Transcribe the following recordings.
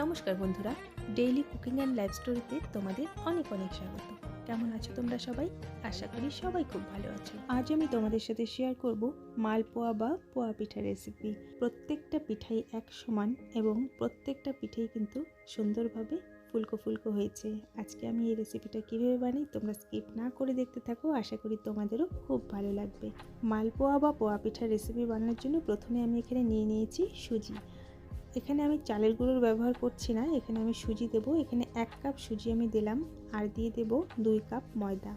নমস্কার বন্ধুরা daily cooking and life স্টোরিতে তোমাদের অনেক অনেক স্বাগত। কেমন আছো তোমরা সবাই? আশা করি সবাই খুব ভালো আছো। আজ আমি তোমাদের সাথে শেয়ার করব মালপোয়া বা পোয়া পিঠা রেসিপি প্রত্যেকটা পিঠাই এক সমান এবং প্রত্যেকটা পিঠেই কিন্তু সুন্দরভাবে ফুলকো ফুলকো হয়েছে। আজকে আমি এই রেসিপিটা কীভাবে বানাই তোমরা স্কিপ না করে দেখতে থাকো, আশা করি তোমাদেরও খুব ভালো লাগবে। মালপোয়া বা পোয়া পিঠার রেসিপি বানানোর জন্য প্রথমে আমি এখানে নিয়ে নিয়েছি সুজি। এখানে আমি চালের গুঁড়োর ব্যবহার করছি না, এখানে আমি সুজি দেব, এখানে এক কাপ সুজি আমি দিলাম, আর দিয়ে দেব দুই কাপ ময়দা।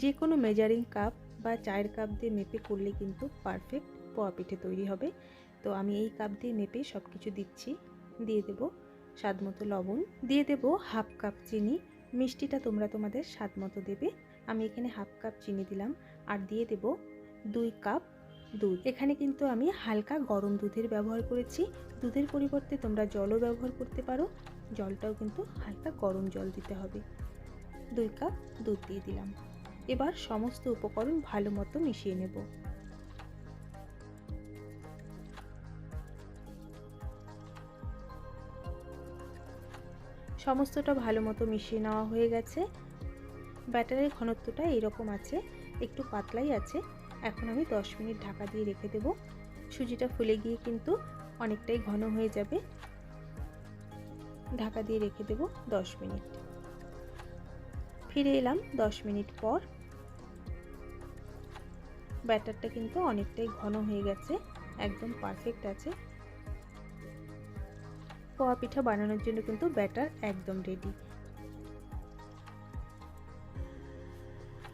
যে কোনো মেজারিং কাপ বা চায়ের কাপ দিয়ে মেপে করলে কিন্তু পারফেক্ট পোয়া পিঠে তৈরি হবে। তো আমি এই কাপ দিয়ে মেপে সব কিছু দিচ্ছি, দিয়ে দেব স্বাদ মতো লবণ, দিয়ে দেব হাফ কাপ চিনি, মিষ্টিটা তোমরা তোমাদের স্বাদ মতো দেবে। আমি এখানে হাফ কাপ চিনি দিলাম, আর দিয়ে দেব দুই কাপ দুধ। এখানে কিন্তু আমি হালকা গরম দুধের ব্যবহার করেছি। দুধের পরিবর্তে তোমরা জলও ব্যবহার করতে পারো। জলটাও কিন্তু হালকা গরম জল দিতে হবে। দুই কাপ দুধ দিয়ে দিলাম। এবার সমস্ত উপকরণ ভালো মতো মিশিয়ে নেব। সমস্তটা ভালো মতো মিশিয়ে নেওয়া হয়ে গেছে। ব্যাটারের ঘনত্বটা এইরকম আছে। একটু পাতলাই আছে। এখন আমি 10 মিনিট ঢাকা দিয়ে রেখে দেব। সুজিটা ফুলে গিয়ে কিন্তু অনেকটাই ঘন হয়ে যাবে। ঢাকা দিয়ে রেখে দেব 10 মিনিট। ফিরে এলাম 10 মিনিট পর। ব্যাটারটা কিন্তু অনেকটাই ঘন হয়ে গেছে, একদম পারফেক্ট আছে। পোয়া পিঠা বানানোর জন্য কিন্তু ব্যাটার একদম রেডি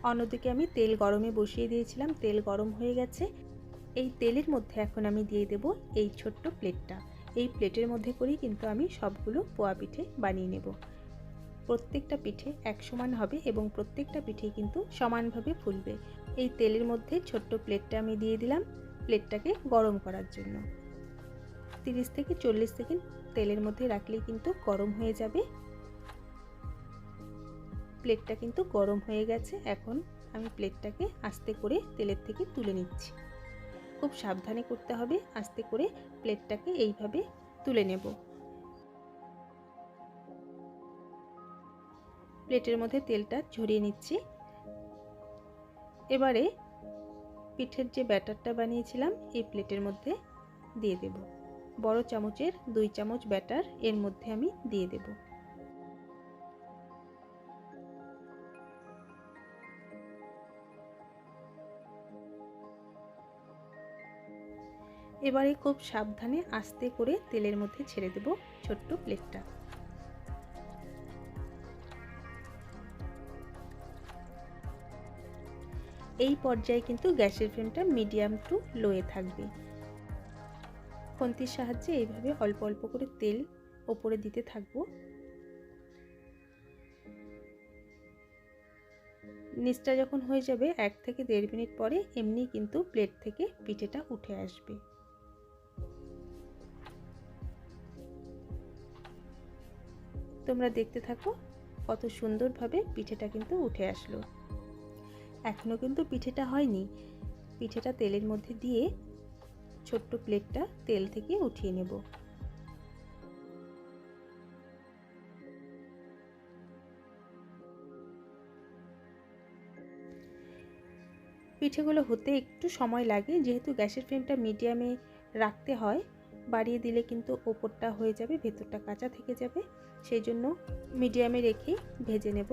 অন্যদিকে আমি তেল গরমে বসিয়ে দিয়েছিলাম, তেল গরম হয়ে গেছে। এই তেলের মধ্যে এখন আমি দিয়ে দেব এই ছোট্ট প্লেটটা। এই প্লেটের মধ্যে করেই কিন্তু আমি সবগুলো পোয়া পিঠে বানিয়ে নেব। প্রত্যেকটা পিঠে এক সমান হবে এবং প্রত্যেকটা পিঠে কিন্তু সমানভাবে ফুলবে। এই তেলের মধ্যে ছোট্ট প্লেটটা আমি দিয়ে দিলাম প্লেটটাকে গরম করার জন্য। তিরিশ থেকে চল্লিশ সেকেন্ড তেলের মধ্যে রাখলেই কিন্তু গরম হয়ে যাবে। প্লেটটা কিন্তু গরম হয়ে গেছে। এখন আমি প্লেটটাকে আস্তে করে তেলের থেকে তুলে নিচ্ছি। খুব সাবধানে করতে হবে, আস্তে করে প্লেটটাকে এইভাবে তুলে নেব। প্লেটের মধ্যে তেলটা ঝরিয়ে নিচ্ছি। এবারে পিঠের যে ব্যাটারটা বানিয়েছিলাম, এই প্লেটের মধ্যে দিয়ে দেব। বড় চামচের দুই চামচ ব্যাটার এর মধ্যে আমি দিয়ে দেবো। এবারে খুব সাবধানে আস্তে করে তেলের মধ্যে ছেড়ে দেব ছোট্ট প্লেটটা এই পর্যায়ে কিন্তু গ্যাসের ফ্লেমটা মিডিয়াম টু লোয়ে থাকবে। খন্তির সাহায্যে এইভাবে অল্প অল্প করে তেল ওপরে দিতে থাকব। নিচটা যখন হয়ে যাবে, এক থেকে দেড় মিনিট পরে এমনি কিন্তু প্লেট থেকে পিঠেটা উঠে আসবে। তোমরা দেখতে থাকো কত সুন্দরভাবে পিঠেটা কিন্তু উঠে আসলো। এখনও কিন্তু পিঠেটা হয়নি। পিঠেটা তেলের মধ্যে দিয়ে ছোট্ট প্লেটটা তেল থেকে উঠিয়ে নেব। পিঠেগুলো হতে একটু সময় লাগে, যেহেতু গ্যাসের ফ্লেমটা মিডিয়ামে রাখতে হয়। বাড়িয়ে দিলে কিন্তু ওপরটা হয়ে যাবে, ভেতরটা কাঁচা থেকে যাবে। সেই জন্য মিডিয়ামে রেখেই ভেজে নেব।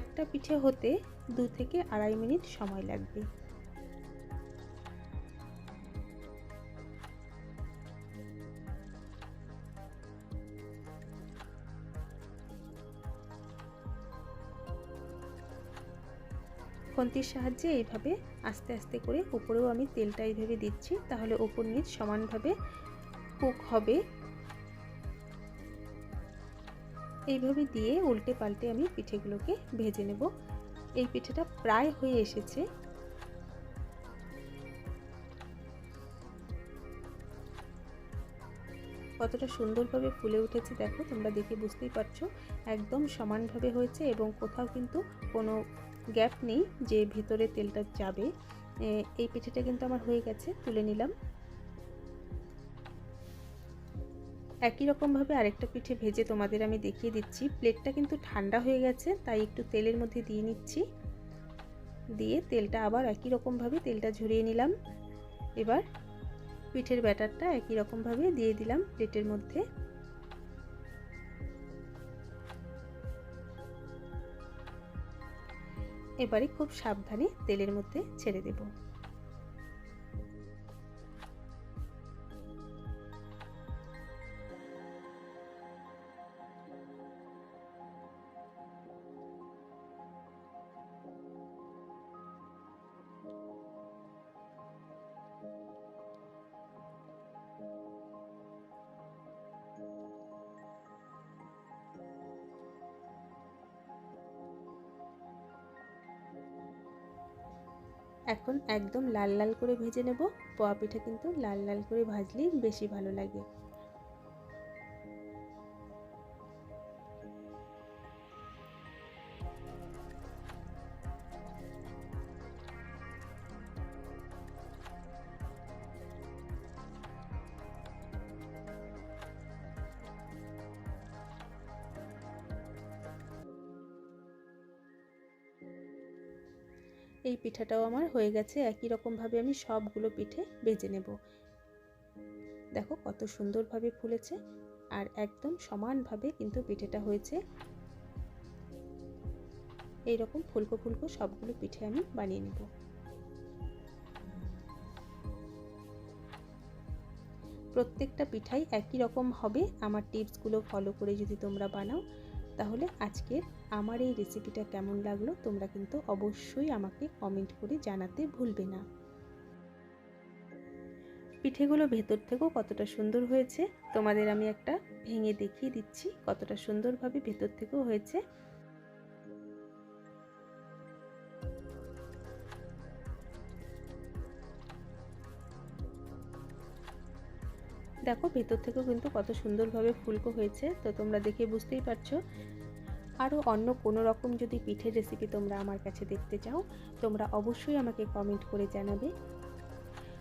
একটা পিঠে হতে দু থেকে আড়াই মিনিট সময় লাগবে। খন্তির সাহায্যে এইভাবে আস্তে আস্তে করে উপরেও আমি তেলটা এইভাবে দিচ্ছি, তাহলে ওপর নিচ সমানভাবে কুক হবে। এইভাবে দিয়ে উল্টে পাল্টে আমি পিঠেগুলোকে ভেজে নেব। এই পিঠেটা প্রায় হয়ে এসেছে। কতটা সুন্দরভাবে ফুলে উঠেছে দেখো, তোমরা দেখে বুঝতেই পারছ। একদম সমানভাবে হয়েছে এবং কোথাও কিন্তু কোনো গ্যাপ নেই যে ভেতরে তেলটা যাবে। এই পিঠেটা কিন্তু আমার হয়ে গেছে, তুলে নিলাম। একই রকমভাবে আরেকটা পিঠে ভেজে তোমাদের আমি দেখিয়ে দিচ্ছি। প্লেটটা কিন্তু ঠান্ডা হয়ে গেছে, তাই একটু তেলের মধ্যে দিয়ে নিচ্ছি। দিয়ে তেলটা আবার একই রকমভাবে তেলটা ঝরিয়ে নিলাম। এবার পিঠের ব্যাটারটা একই রকমভাবে দিয়ে দিলাম প্লেটের মধ্যে। এবারে খুব সাবধানে তেলের মধ্যে ছেড়ে দেবো। এখন একদম লাল লাল করে ভেজে নেব। পোয়া পিঠা কিন্তু লাল লাল করে ভাজলেই বেশি ভালো লাগে। এই পিঠাটাও আমার হয়ে গেছে। একই রকমভাবে আমি সবগুলো পিঠে ভেজে নেব। দেখো কত সুন্দরভাবে ফুলেছে আর একদম সমানভাবে কিন্তু পিঠেটা হয়েছে। এই রকম ফুলকো ফুলকো সবগুলো পিঠে আমি বানিয়ে নেব। প্রত্যেকটা পিঠাই একই রকম হবে। আমার টিপসগুলো ফলো করে যদি তোমরা বানাও তাহলে আজকের আমার এই রেসিপিটা কেমন লাগল তোমরা কিন্তু অবশ্যই আমাকে কমেন্ট করে জানাতে ভুলবে না। পিঠেগুলো ভেতর থেকেও কতটা সুন্দর হয়েছে তোমাদের আমি একটা ভেঙে দেখিয়ে দিচ্ছি কতটা সুন্দরভাবে ভেতর থেকেও হয়েছে। দেখো ভেতর থেকেও কিন্তু কত সুন্দরভাবে ফুলকো হয়েছে, তো তোমরা দেখে বুঝতেই পারছ। আরও অন্য কোনো রকম যদি পিঠের রেসিপি তোমরা আমার কাছে দেখতে চাও, তোমরা অবশ্যই আমাকে কমেন্ট করে জানাবে।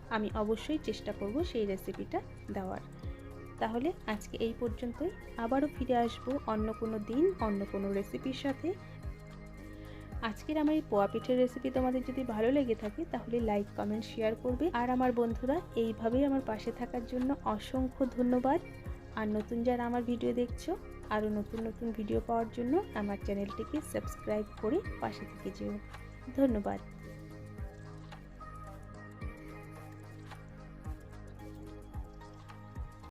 আমি অবশ্যই চেষ্টা করব সেই রেসিপিটা দেওয়ার। তাহলে আজকে এই পর্যন্তই, আবারও ফিরে আসব অন্য কোনো দিন, অন্য কোনো রেসিপির সাথে। আজকের আমার এই পোয়া পিঠের রেসিপি তোমাদের যদি ভালো লেগে থাকে, তাহলে লাইক কমেন্ট শেয়ার করবে। আর আমার বন্ধুরা, এইভাবেই আমার পাশে থাকার জন্য অসংখ্য ধন্যবাদ। আর নতুন যারা আমার ভিডিও দেখছ, আরও নতুন নতুন ভিডিও পাওয়ার জন্য আমার চ্যানেলটিকে সাবস্ক্রাইব করে পাশে থেকে যেও। ধন্যবাদ।